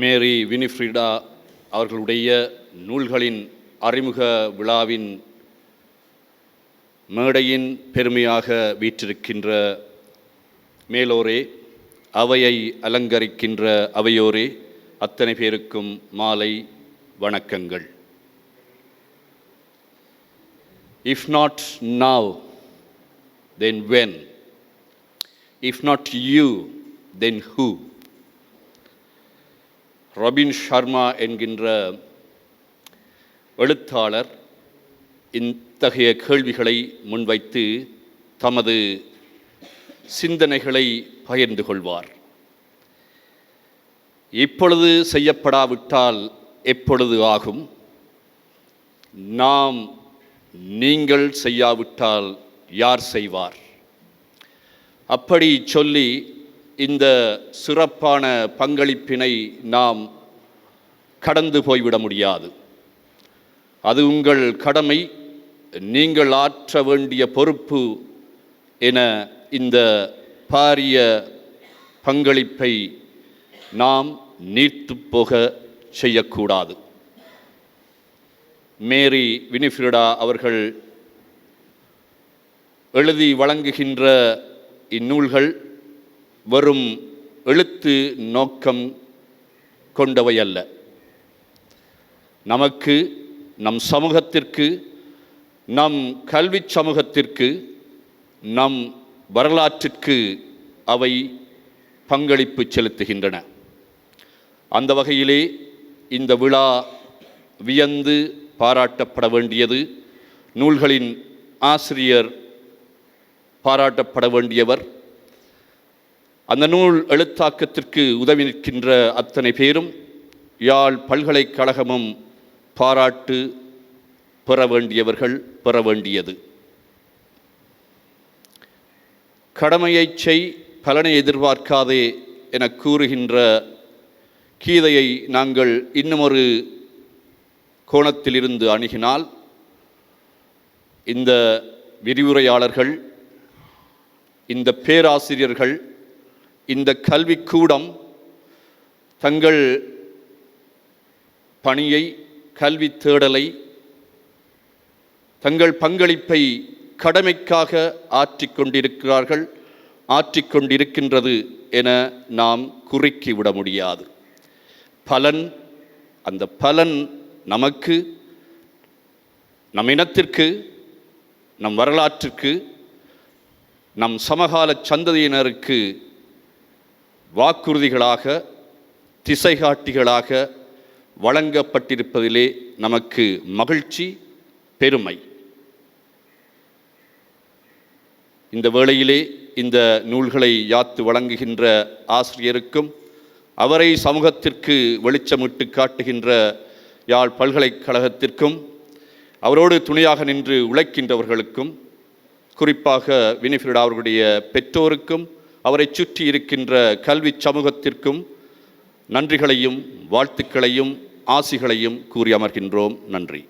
மேரி வினிஃப்ரிடா அவர்களுடைய நூல்களின் அறிமுக விழாவின் மேடையின் பெருமையாக வீற்றிருக்கின்ற மேலோரே அவையை அலங்கரிக்கின்ற அவையோரே அத்தனை பேருக்கும் மாலை வணக்கங்கள். If not now then when if not you then who Robin Sharma என்கின்ற எழுத்தாளர் இத்தகைய கேள்விகளை முன்வைத்து தமது சிந்தனைகளை பகிர்ந்து கொள்வார். இப்பொழுது செய்யப்படாவிட்டால் எப்பொழுது ஆகும்? நாம் நீங்கள் செய்யாவிட்டால் யார் செய்வார்? அப்படி சொல்லி இந்த சிறப்பான பங்களிப்பினை நாம் கடந்து போய்விட முடியாது. அது உங்கள் கடமை நீங்கள் ஆற்ற வேண்டிய பொறுப்பு என இந்த பாரிய பங்களிப்பை நாம் நீர்த்து போக செய்யக்கூடாது. மேரி வினிஃப்ரிடா அவர்கள் எழுதி வழங்குகின்ற இந்நூல்கள் வெறும் எழுத்து நோக்கம் கொண்டவை அல்ல. நமக்கு நம் சமூகத்திற்கு நம் கல்வி சமூகத்திற்கு நம் வரலாற்றிற்கு அவை பங்களிப்பு செலுத்துகின்றன. அந்த வகையிலே இந்த விழா வியந்து பாராட்டப்பட வேண்டியது நூல்களின் ஆசிரியர் பாராட்டப்பட வேண்டியவர் அந்த நூல் எழுத்தாக்கத்திற்கு உதவி நிற்கின்ற அத்தனை பேரும் யாழ் பல்கலைக்கழகமும் பாராட்டு பெற வேண்டியவர்கள் பெற வேண்டியது. கடமையைச் செய் பலனை எதிர்பார்க்காதே என கூறுகின்ற கீதையை நாங்கள் இன்னுமொரு கோணத்திலிருந்து அணுகினால் இந்த விரிவுரையாளர்கள் இந்த பேராசிரியர்கள் இந்த கல்விக்கூடம் தங்கள் பணியை கல்வி தேடலை தங்கள் பங்களிப்பை கடமைக்காக ஆற்றிக் கொண்டிருக்கிறார்கள் ஆற்றிக் கொண்டிருக்கின்றது என நாம் குறுக்கிவிட முடியாது. பலன் அந்த பலன் நமக்கு நம் இனத்திற்கு நம் வரலாற்றிற்கு நம் சமகால சந்ததியினருக்கு வாக்குறுதிகளாக திசைகாட்டிகளாக வழங்கப்பட்டிருப்பதிலே நமக்கு மகிழ்ச்சி பெருமை. இந்த வேளையிலே இந்த நூல்களை யாத்து வழங்குகின்ற ஆசிரியருக்கும் அவரை சமூகத்திற்கு வெளிச்சமிட்டு காட்டுகின்ற யாழ் பல்கலைக்கழகத்திற்கும் அவரோடு துணையாக நின்று உழைக்கின்றவர்களுக்கும் குறிப்பாக வினிஃபிரிடா அவர்களுடைய பெற்றோருக்கும் அவரை சுற்றி இருக்கின்ற கல்வி சமூகத்திற்கும் நன்றிகளையும் வாழ்த்துக்களையும் ஆசிகளையும் கூறி அமர்கின்றோம். நன்றி.